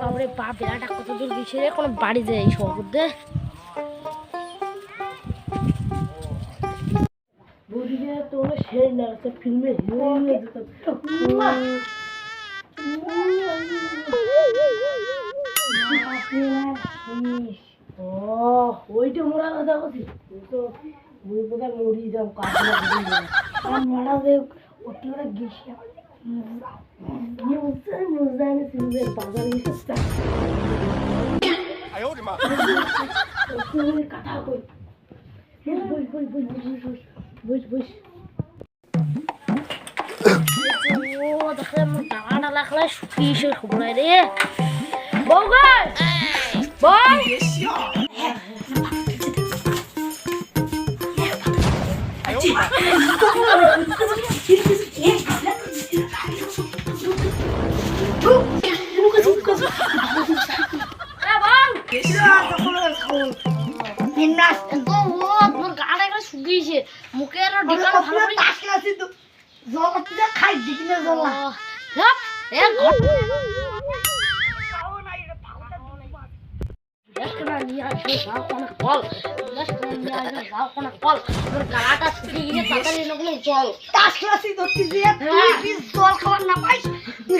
বাবরে বাপ বেড়াটা কত দূর গেছে রে? কোনো বাড়ি যায় এই শহরতে বলিয়ে সেই লাগছে ফিল্মে হিরোইন ও ওইটা মোরা কথা বলছি তো ওই বোধহয় মরি যাও কাজ আর মারা যে ওটা গেছি। Yıldızlar yıldızlarını sinirleri pazara geçirsen. Ayol ma. Sinirleri kata koy. Boş boş boş boş boş boş. Boş boş. О, да хэ мы тана лахлаш фишер хубнаре. Богар! Бай! Ай! আসো, যাও কোনো কল। তোর গালাটা শুকিয়ে গিয়ে তাড়াতাড়ি জল। জল খাবার না পাইস তুই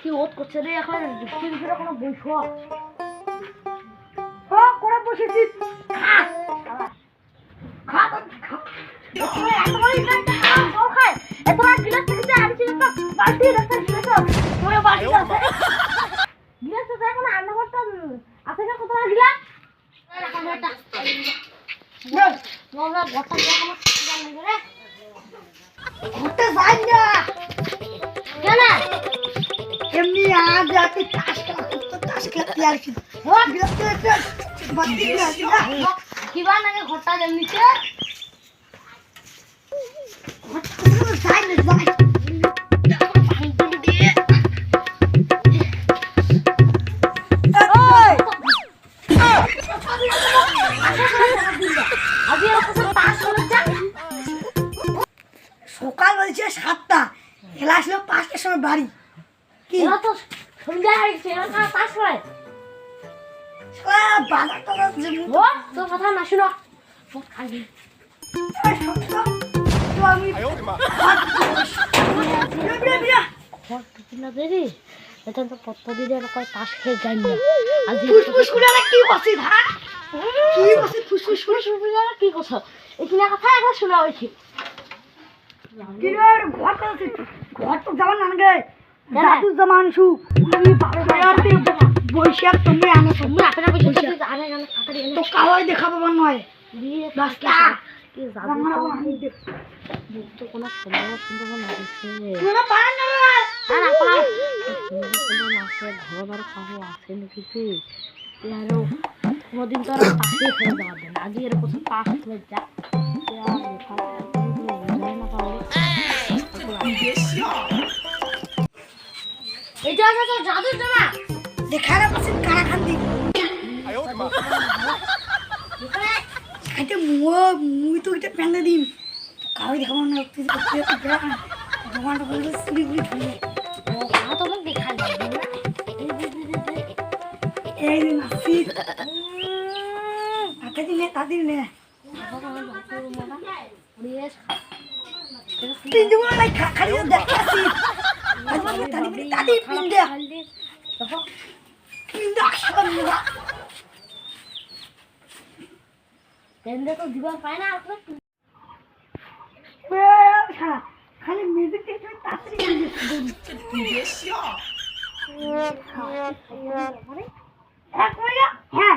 কি ওত করছে রে এখন বৃষ্টির ভিতরে কোনো বৈশ ও করে বসেছি খা। খা খা। এত বড় ইকানটা খায় এত বড় গিলাস থেকে একটা বালতি রাস্তা গিলাস তো এখন আন্না করতে আছে না বড় গিলাস রাখা এটা ঘরটা যাই না ঘরটা হচ্ছে সকাল হয়েছে সাতটা খেলা আসলো পাঁচটার সময় বাড়ি। কি? তো সন্ধ্যা হয়ে গেছে এরা কাজ কথা না শুনো। মদ খাবি কয় তাস খেয়ে যাই না। আর কি বসে ধা? কি বসে ফুসফুস ফুসফুস কি কথা এখানে কথা একবার শোনা হয়েছে। ঘর তো ঘর তো যাওয়ার দাদু জামানসু। আর তুই বৈশাখ তুমি আনো তো। তুমি আপনার এনে তো কাওয়াই দেখাবো বা নয় দিয়ে দশটা। কি জাদু জামানা বানাই দে। মুখ তো কোনো সুন্দর এটা হচ্ছে জাদুর জামা দেখা না পাচ্ছেন কারা খান দিন এটা মুয়া মুই তো এটা প্যান্ডে দিন কাউকে দেখাবো না তুই দোকানটা বলবে স্লিপলি ঠুলে তো মুখ দেখা এই দিন আসি তাতে দিনে তাতে দিনে খালি দেখাচ্ছি তো দিবার পায় না খালি মিউজিক এক মিনিট হ্যাঁ।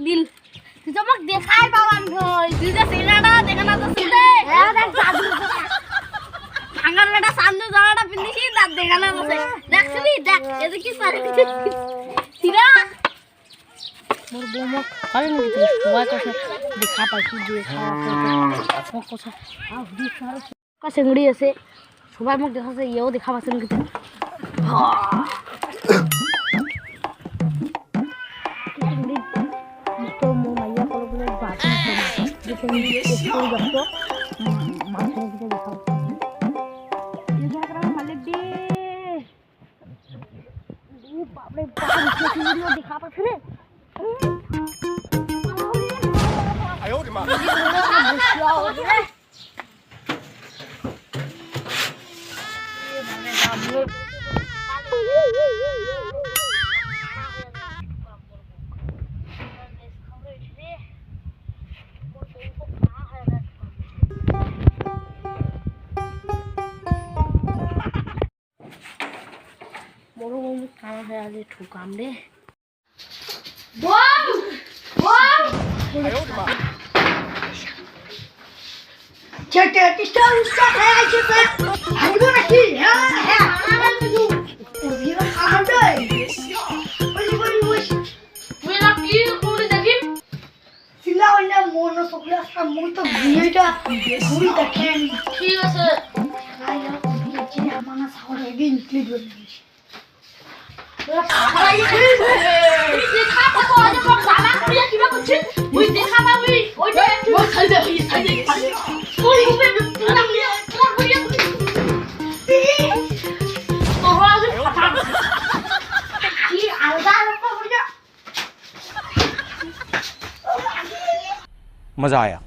দিল তুই তো আমাকে দেখাই পাবান কই তুই যে সিনাটা দেখা না তো জাদু ভাঙার বেটা সামনে জামাটা পিন্দিছি তার দেখা না তো দেখছিলি দেখ এদিকে সারে সিরা মোর বৌমা খালি নাকি সবাই কাছে দেখা পাইছি কথা কাছে ঘুরি আছে সবাই মোক দেখাছে ইয়েও দেখা পাচ্ছে নাকি তো মো মাইয়া কল বলে বাজি দেখে পাচ্ছে রে 哎呦我的妈！ বড় বউ কানা হয়ে আগে ঠুকাম রে মন সকলে আসা মুই তো ভিড়টা ঘুরি দেখেন ঠিক আছে আয়া ভিড়ছি আমানা সাহরে দিন ক্লিক করে मजा आया